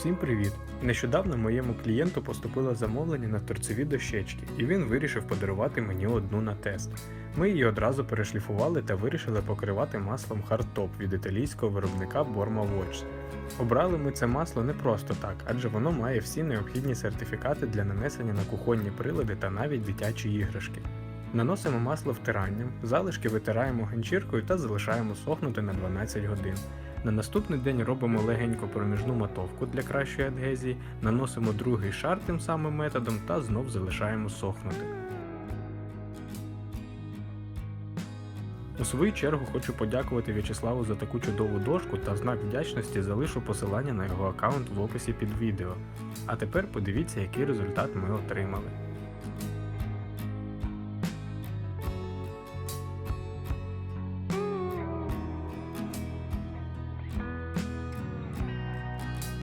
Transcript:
Всім привіт! Нещодавно моєму клієнту поступило замовлення на торцеві дощечки, і він вирішив подарувати мені одну на тест. Ми її одразу перешліфували та вирішили покривати маслом Hardtop від італійського виробника Borma Watch. Обрали ми це масло не просто так, адже воно має всі необхідні сертифікати для нанесення на кухонні прилади та навіть дитячі іграшки. Наносимо масло втиранням, залишки витираємо ганчіркою та залишаємо сохнути на 12 годин. На наступний день робимо легенько проміжну мотовку для кращої адгезії, наносимо другий шар тим самим методом та знов залишаємо сохнути. У свою чергу хочу подякувати В'ячеславу за таку чудову дошку та знак вдячності залишу посилання на його аккаунт в описі під відео. А тепер подивіться, який результат ми отримали.